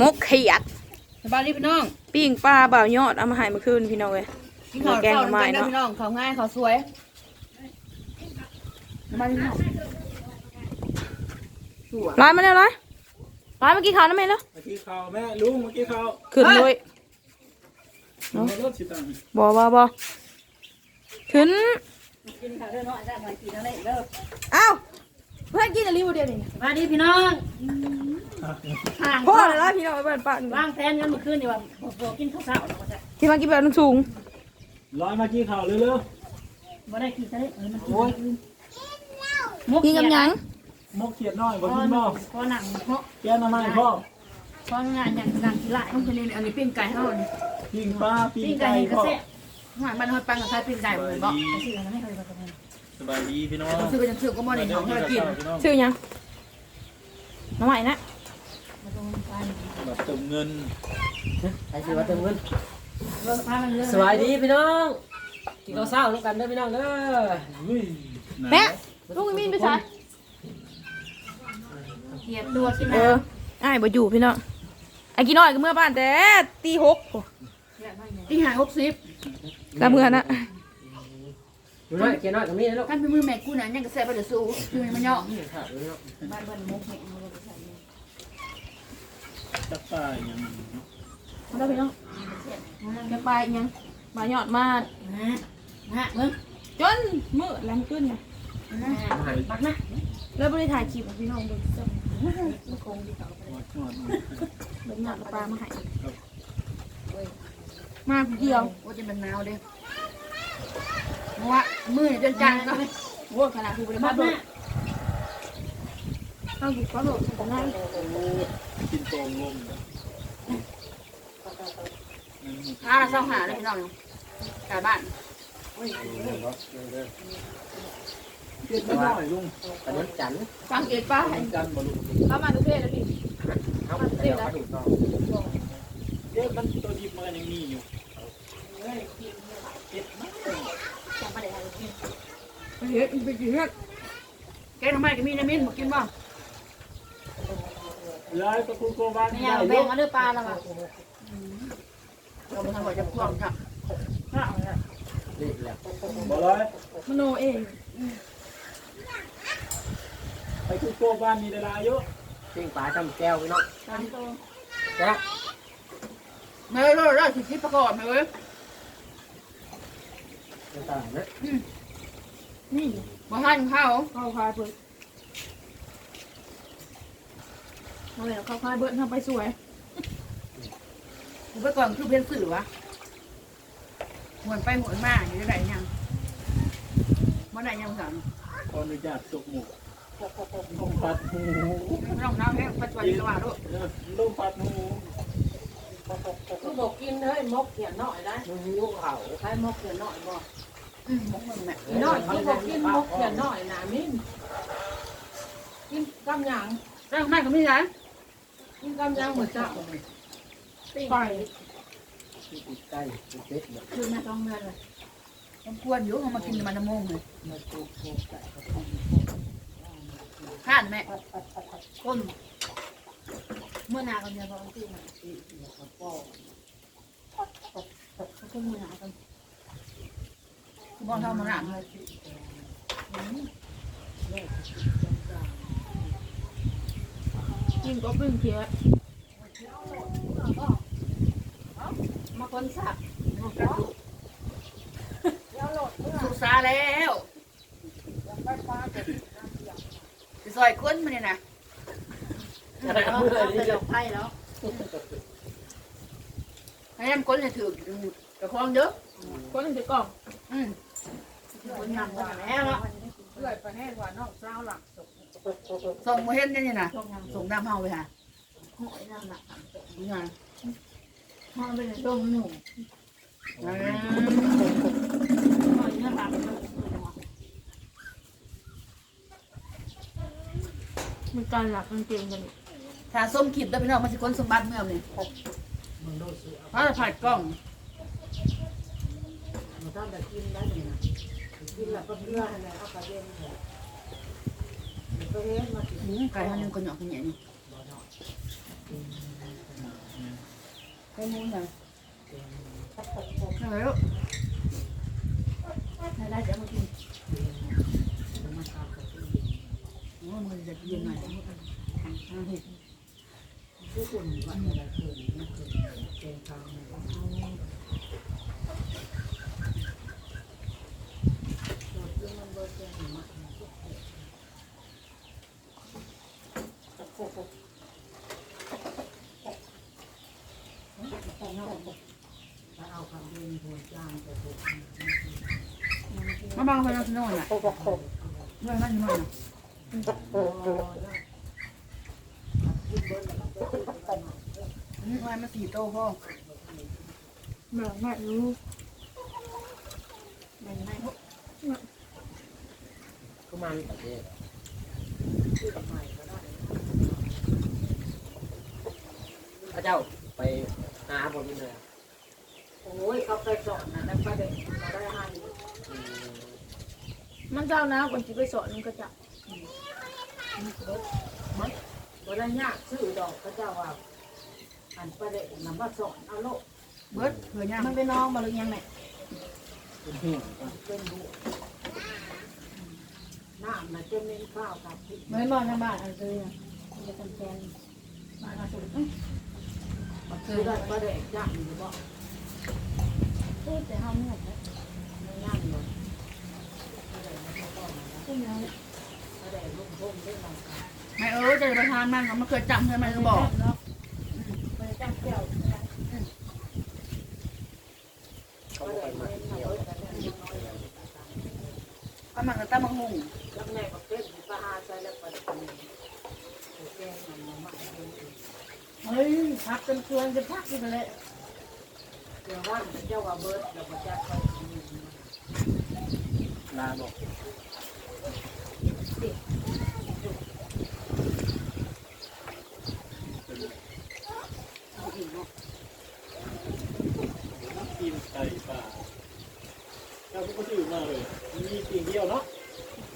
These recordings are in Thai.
มกเขียดสบายดีพี่น้องปิ้งปลาบ่าวยอดเอามาให้เมื่อคืนพี่น้องเอ้ยกินข้าวแกงข้าวหน่อไม้น้ำกันเนาะนะพี่น้องข้าวง่ายข้าวสวยสบายดีพี่น้องสวยร้อยมาแล้วร้อยร้อยเมื่อกี้ข่าวน้ำเมนแล้วเมื่อกี้เขาแม่ลุงเมื่อกี้เขาขึ้นเลยลุงรถสิตังบอบอบอขึ้นกินข้าวเด้อเนาะได้มากินอะไรเด้ออ้าวเพื่อนกินอะไรวะเดียวนี่สบายดีพี่น้องห่างพ่อเลยร้อยพี่น้องไปเปิดปากวางแผนกันเมื่อคืนนี่ว่าบ่กินข้าวเช้าเราก็จะที่มากินแบบสูงร้อยเมื่อกี้เขาเร็วบ่ได้กินซะเลยเออมันกินโอ้ยกินกับหยังๆมกเขียดน้อยบ่พอกินบ่พอหนังเพราะแกน้ำมันพ่อพองานอย่างงานกีฬาต้องจะนี่อันนี้ปิ้งไก่เฮานี่ปิ้งปลาปิ้งปิ้งไก่ไก่นี่ก็พ่อแซ่บหอยมันหอยปังกับไข่ปิ้งไก่บ่เลยบ่ไปซื้อมาให้เขาเลยบ่กัน สบายดีพี่น้องซื้อก็จะซื้อก็บ่ได้ของเรากินพี่น้องชื่อหยังน้องใหม่นะมาตรงไปแบบเติมเงินใครสิว่าเติมเงินเลิกพามันเลิกสวัสดีพี่น้องกินข้าวเช้าร่วมกันเด้อพี่น้องเด้ออุ้ยแม่ลูกมีนไปใช้เกียบตัวกินเอนะออ้ายบ่อยู่พี่น้องไอ้กี่น้อยก็เมื่อบ้านแต่ตีหกโอ้ที่หาหกสิบก็เมื่อนะ ดูน้อยเกียร์น้อยกับมีนะลูกกันเป็นมือแม่กูนะยังกระแสไปเดี๋ยวสู้คือมันเนาะนี่ค่ะดูเนาะบ้านบ้านมุกแม่เอาไปใส่จับปลาอย่างนี้มาแล้วพี่น้องจะไปอีกยังบ่าวยอดมานะนะมึงจนมืดแรงขึ้นนะนะบักนะแล้วบริถ่ายคลิปให้พี่น้องดูซ้ำมันคงดีต่อไปหอดหอดเบิ่งหน้ากับปลามาให้มาผู้เดียวว่าจะเป็นหนาวเด้ เพราะว่ามือจนจังเนาะโอ้ขนาดผู้บริบัมากเบินะกเอาอยู่ก็โหลดของง่ายกินโตงลมหาเราเศร้าหาเลยพี่น้องกลับบ้านเขียดไม่น้ลุงตอนนี้จันฟังเกตป้าจันบ่ลุงเข้ามาทุกเพศแล้วพี่เข้ามาดูต่อเดี๋ยวมันตัวดิบมันยังมีอยู่ ไป เฮ็ดอีกไปกี่เฮ็ดแกทำไมก็มีน้ำมิ้นบอกกินบ้างย้ายตะกูโกบ้านไม่นี่อยากได้แบ่ลูงกมาด้วยปลาแล้วอะเราไปทำหัวจะพ่วงค่ะข้าวเนี่ยนี่แหละบ่เลยมโนเองไปกูโกบ้านนี่ได้หลายอยู่ปิ้งปลาทำแก้วพี่น้องตอนโตจ้ะไม่รู้เราสิคิดประกอบไหมเว้ยในตลาดนะ นี่มาทานข้าวเข้าคายเบิดเอาแล้วเข้าคายเบิดทำไปสวยผมไปก่อนคือเพี้ยนสื่อวะหวนไปหวนมาอยู่ที่ไหนยังเมื่อไหร่ยังสั่งขออนุญาตตกหมูลมปัดหูไม่ต้องน้ำแห้งปัจจุบันสว่างด้วยลมปัดหูกูบอกกินเฮ้ยมกเขียนน้อยนะมึงลูกเขาใช้มกเกลือหน่อยบ่อืมมกมั น้อยเขาบอกกินมกเขียนน้อยนะมิ้นกินกำยังแล้วแม่ก็ไม่ใช่กินกำยังหมือนเจ้าไปติดไก่ติดเป็ดเนี่ยคือแม่ต้องเงินเลยต้องควรอยู่เขามากินมันน้ำมงเลยข้านแม่ก้นเมื่อนากันเนี่ยพอจริงอะก้นเมื่อนากัน บอลเท่ามันหนามเลยกินก็ปิ้งเขียดมาคนสับสุกซาแล้วจะซอยก้นมันเนี่ยนะอะไรเมื่อนี้จะไพ่แล้วให้น้ำก้นจะถือกระคองเยอะก็ต้องถือกล่อง อืม คนนำกันแล้วเนาะเลื่อยไปแห้งกว่านอกเช้าหลักส่งมาเห็นนี่นะส่งน้ำเฮาไปหานี่ไงห้อเป็นต้มหนุ่มอืมมีการหลักมันเก่งกันถ้าส้มขีดแล้วพี่น้องมันจะก้นสมบัติเมื่อนี่เพราจะผัดกล้องมันต้องแต่กินได้เลยนะ กินแล้วก็เพื่ออะไรเอาไปเย็นเถอะไปเฮ็ดมาอืมไก่เขายังคนหยอกคนใหญ่นี่ไปมูนหน่อยเอาไว้ลูกได้ได้เดี๋ยวมากินโอ้มันจะเย็นหน่อยเอาเห็ดทุกคนว่าอะไรเกินมันเกินเกินทางมันมันเบิดแก่มากถ้าเอาคำเรียนหัวจ้างจะถูก มาบังไฟเราสนอนอะเมื่อมันนอนนี่ไว้มาสี่โต๊ะพ่อแบบไม่รู้ ไม่ไม่ ก็ มาประเทศพระเจ้าไปหาบนนี้เลยโอ้ยเขาไปสอนนะแล้วก็ได้มาได้ห้ามันเจ้านะคนที่ไปสอนมันก็จะบ่ได้ยากซื้อดอกพระเจ้าว่าอันประเด็นนำมาสอนเอาโลกเบิร์ดเผื่อย่างมันเป็นน้องมาหรือยังไงเป็นบุ น้ำนะจนเน้นข้าวกับพริกไม่บอกทางบ้านอะไรเลยมันจะทำแกนบ้านเราสุดซื้อได้ประเด็นยากอยู่บ่พูดแต่ห้ามเงียบนะไม่ยากเลยประเด็นมันก็ต้องนะพูดแล้วประเด็นลุ่มพุ่มได้มาไม่เออจะไปทานมันก็ไม่เคยจำใช่ไหมก็บอกเนาะมันจะจ้างเที่ยวเขาประไปเด็นมาเน้นเที่มายวเบิดแต่เนี่ยน้อยเลยก็มันก็ตั้งมังหุง แล้วแม่ก็เป็นปลาใส่แล้วประเด็นแกงมันมาหมักเป็น เฮ้ยพักจนเคืองจะพักที่ไปเลยเดี๋ยวว่าเจ้าว่าเบิร์ดเราก็จะไปลาบอกกินไก่ป่าเจ้าก็ชื่อมาเลย มีกินเดียวเนาะ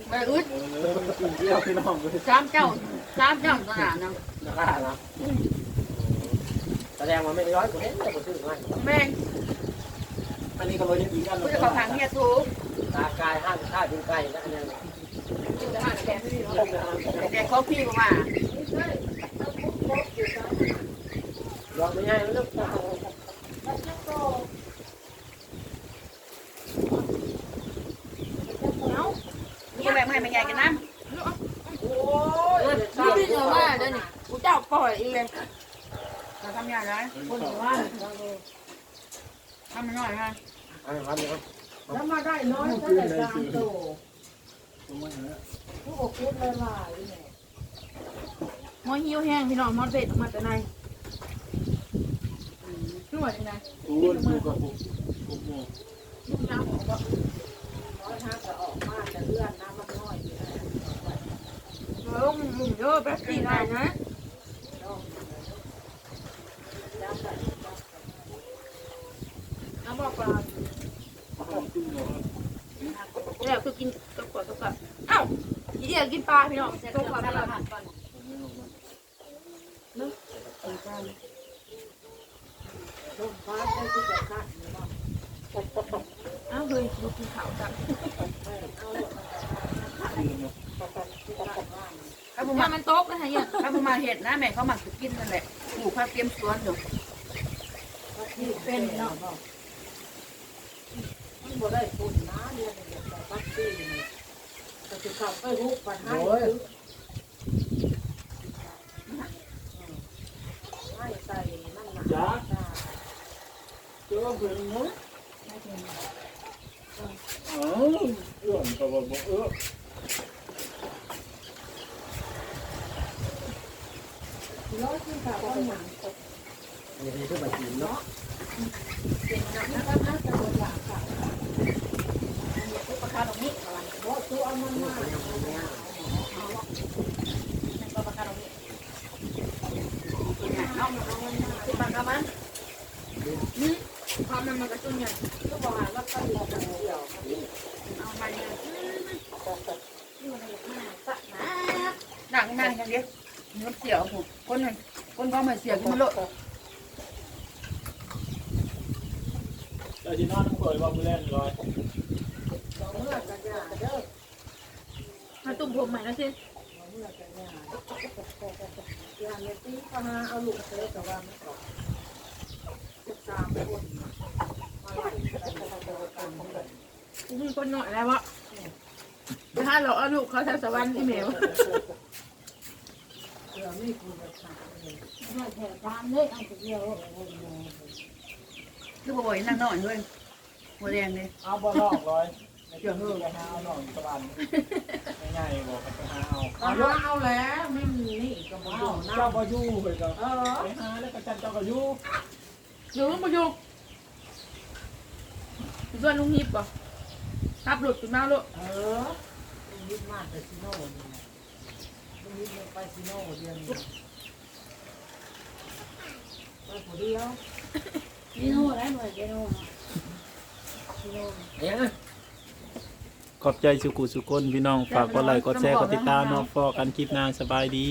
ไปอึดเออมันกินเดียวพี่น้องเลยสามเจ้าสามเจ้าตลาดนะราคาเนาะ แสดงว่าไม่ร้อยกว่าเห็นแต่ผมซื้อง่ายแม่งอันนี้ก็เลยยังดีกันกูจะขอทางเฮียสูงตากายห้ามฆ่ากินไก่นะอันนี้จะหาแกไม่ดีหรอกแต่เขาพี่กูมาลองไม่ง่ายแล้วนี่ก็แบ่งให้แม่ใหญ่กันนะโอ้ยนี่พี่เจอว่าเดี๋ยวนี้กูเจ้าปล่อยเองเลย เราทำยังไงคนว่าทำมันหน่อยฮะอันนี้ครับนี่ครับแล้วมาได้น้อยก็ได้สามโตผู้อกพูดละลายเนี่ยมอหิวแห้งพี่น้องมอเป็ดออกมาแต่ในนวดยังไงอู้ดูกับผมผมมองลูกน้ำของบ่น้อยห้าจะออกมาจะเลื่อนน้ำมันน้อยอยู่เออมึงเยอะแบบนี้ได้นะน้ำ บอกปลาเนี่ยคือกินกับกวดกับกับอ้าวอีเดียกินปลาพี่น้องต้มปลาตลาดก่อนลมฟ้าได้ที่จะฆ่างอ้าวเฮ้ยลูกกินขาวจังถ้าผมามามันโต๊ะนะฮะเนี่ยถ้าผมมาเห็ดนะแม่เขาหมักกินนั่นแหละปลูกข้าเตรียมสวนอยู่เป็นเนาะ บ่ได้ปุ่นน้ำเนี่ยแต่ปักซี่นี่ก็จะขับไปหุบปันให้ให้ใส่นั่นหนาเจ้าเพื่อนมั้งอ๋อเอื้อมกับบอกเอื้อร้อยขึ้นข่าวว่าหนังตกนี่คือแบบกินเนาะเป็นนังนะคะน่าจะบนหลังค่ะ ตุ๊กตาตรงนี้อะไรเพราะตัวมันมากนั่นก็ปลาคาตรงนี้เอามาเอามันมาสิปลากามันนี่ความมันมันกระตุ้นอย่างก็บอกว่าก็ต้องรอกันเดียวเอามาเนี่ยนี่มันมากสักนะหนักมากอย่างเดียวมันเสียวผมคนหนึ่งคนก็มาเสียวกินมันโลดแต่ที่นอนน้ำข่อยว่ามือแรกร้อยสองเมื่อกันยาเด้อมาตุ่มผมใหม่แล้วสิสองเมื่อกันยาอย่าเมตีพาเอาลูกเสือแต่ว่าไม่ตอบสิบสามคนมาไล่กันไปกันกันกูมีคนหน่อยแล้ววะถ้าเราเอาลูกเขาทางสวรรค์อีเมลเสือไม่คุยกับสามเลยให้แถวตามเลยเอาไปเดียวคือบ่อยนั่งนอนด้วยหัวแดงเลยเอาบ่ลอกร้อย ในเครื่องมือไปหาเอาหน่อยสบายง่ายๆบอกไปหาเอาเอาเอาแล้วไม่มีนี่ก็มาดูนะเจ้าก็ยู่ไปก็เออไปหาแล้วก็จันเจ้าก็ยู่อยู่ลูกมาอยู่ส่วนลุงฮิปป่ะขับรถขึ้นมาลูกเออลุงยิบมาแต่ซิโน่นี่นะลุงยิบไปซิโน่เดือนนี้ไปผู้เดียวนี่โน่ได้หน่อยเดียวซิโน่ ขอบใจสุกุสุคนพี่น้องฝากกดไลค์กดแชร์กดติดตามเนาะฟอกันคลิปหน้าสบายดี